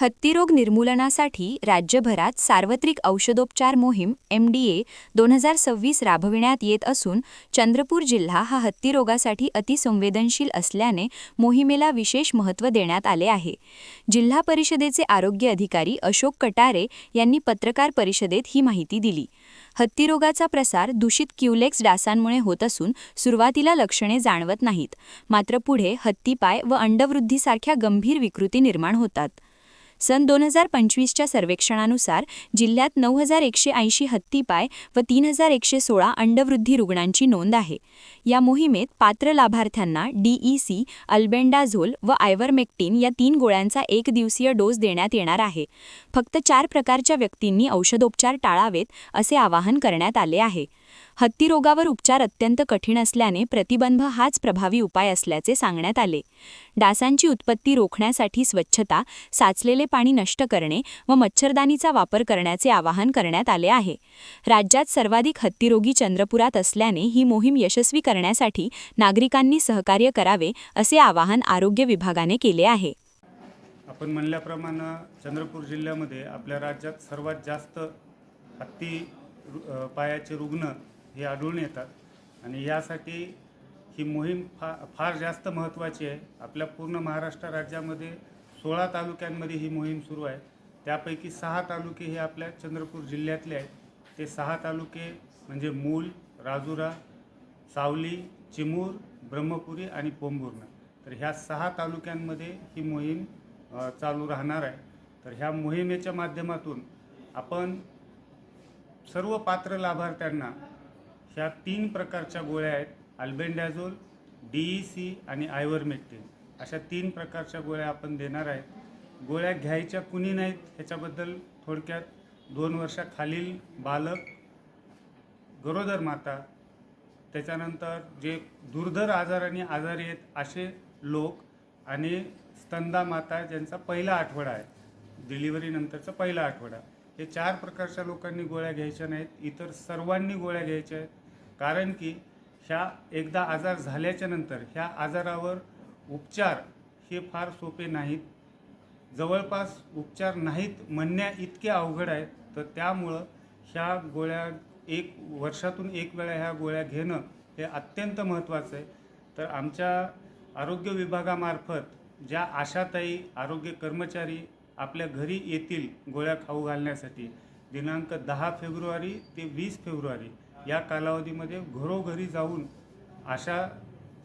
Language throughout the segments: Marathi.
हत्तीरोग निर्मूलनासाठी राज्यभरात सार्वत्रिक औषधोपचार मोहीम एम डी ए दोन हजार सव्वीस राबविण्यात येत असून चंद्रपूर जिल्हा हा हत्तीरोगासाठी अतिसंवेदनशील असल्याने मोहिमेला विशेष महत्त्व देण्यात आले आहे. जिल्हा परिषदेचे आरोग्य अधिकारी अशोक कटारे यांनी पत्रकार परिषदेत ही माहिती दिली. हत्तीरोगाचा प्रसार दूषित क्युलेक्स डासांमुळे होत असून सुरुवातीला लक्षणे जाणवत नाहीत. मात्र पुढे हत्तीपाय व अंडवृद्धीसारख्या गंभीर विकृती निर्माण होतात. सन दोन हजार पंचवीसच्या सर्वेक्षणानुसार जिल्ह्यात नऊ हजार एकशे ऐंशी हत्तीपाय व तीन हजार एकशे सोळा अंडवृद्धी रुग्णांची नोंद आहे. या मोहिमेत पात्र लाभार्थ्यांना डीईसी अल्बेंडाझोल व आयव्हरमेक्टिन या तीन गोळ्यांचा एक दिवसीय डोस देण्यात येणार आहे. फक्त चार प्रकारच्या व्यक्तींनी औषधोपचार टाळावेत असे आवाहन करण्यात आले आहे. हत्तीरोगावर उपचार अत्यंत कठीण असल्याने प्रतिबंध हाच प्रभावी उपाय असल्याचे सांगण्यात आले. डासांची उत्पत्ती रोखण्यासाठी स्वच्छता साचलेले पाणी नष्ट करणे व मच्छरदानीचा वापर करण्याचे आवाहन करण्यात आले आहे. राज्यात सर्वाधिक हत्तीरोगी चंद्रपुरात असल्याने ही मोहीम यशस्वी करण्यासाठी नागरिकांनी सहकार्य करावे असे आवाहन आरोग्य विभागाने केले आहे. आपण म्हणल्याप्रमाणे चंद्रपूर जिल्ह्यामध्ये आपल्या राज्यात सर्वात जास्त हत्ती पायाचे रुग्ण हे आढळून येतात. आणि यासाठी ही मोहीम फा फार जास्त महत्त्वाची आहे. आपल्या पूर्ण महाराष्ट्र राज्यामध्ये सोळा तालुक्यांमध्ये ही मोहीम सुरू आहे. त्यापैकी सहा तालुके हे आपल्या चंद्रपूर जिल्ह्यातले आहेत. ते सहा तालुके म्हणजे मूल राजुरा सावली चिमूर ब्रह्मपुरी आणि पोंभुर्णा तर ह्या सहा तालुक्यांमध्ये ही मोहीम चालू राहणार आहे. तर ह्या मोहिमेच्या माध्यमातून आपण सर्व पात्र लाभार्थ्यांना ह्या तीन प्रकारच्या गोळ्या आहेत. अल्बेंडॅझोल ई सी आणि आयव्हरमेक्टिन. अशा तीन प्रकारच्या गोळ्या आपण देणार आहेत. गोळ्या घ्यायच्या कुणी नाहीत ह्याच्याबद्दल थोडक्यात दोन वर्षाखालील बालक गरोदर माता त्याच्यानंतर जे दुर्धर आजाराने आजारी आहेत असे लोक आणि स्तंदा माता ज्यांचा पहिला आठवडा आहे. डिलिव्हरीनंतरचा पहिला आठवडा. हे चार प्रकारच्या लोकांनी गोळ्या घ्यायच्या नाहीत. इतर सर्वांनी गोळ्या घ्यायच्या आहेत. कारण की ह्या एकदा आजार झाल्याच्यानंतर ह्या आजारावर उपचार हे फार सोपे नाहीत. जवळपास उपचार नाहीत म्हणण्या इतके अवघड आहेत तर त्यामुळं ह्या गोळ्या एक वर्षातून एक वेळा ह्या गोळ्या घेणं हे अत्यंत महत्त्वाचं आहे. तर आमच्या आरोग्य विभागामार्फत ज्या आशाताई आरोग्य कर्मचारी आपल्या घरी येतील गोळ्या खाऊ घालण्यासाठी दिनांक दहा फेब्रुवारी ते वीस फेब्रुवारी या कालावधीमध्ये घरोघरी जाऊन आशा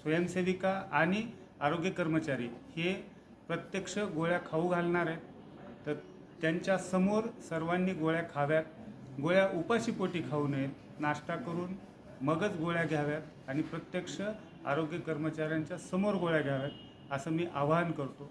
स्वयंसेविका आणि आरोग्य कर्मचारी हे प्रत्यक्ष गोळ्या खाऊ घालणार आहेत. तर त्यांच्यासमोर सर्वांनी गोळ्या खाव्यात. गोळ्या उपाशीपोटी खाऊ नयेत. नाश्ता करून मगच गोळ्या घ्याव्यात आणि प्रत्यक्ष आरोग्य कर्मचाऱ्यांच्या समोर गोळ्या घ्याव्यात असं मी आवाहन करतो.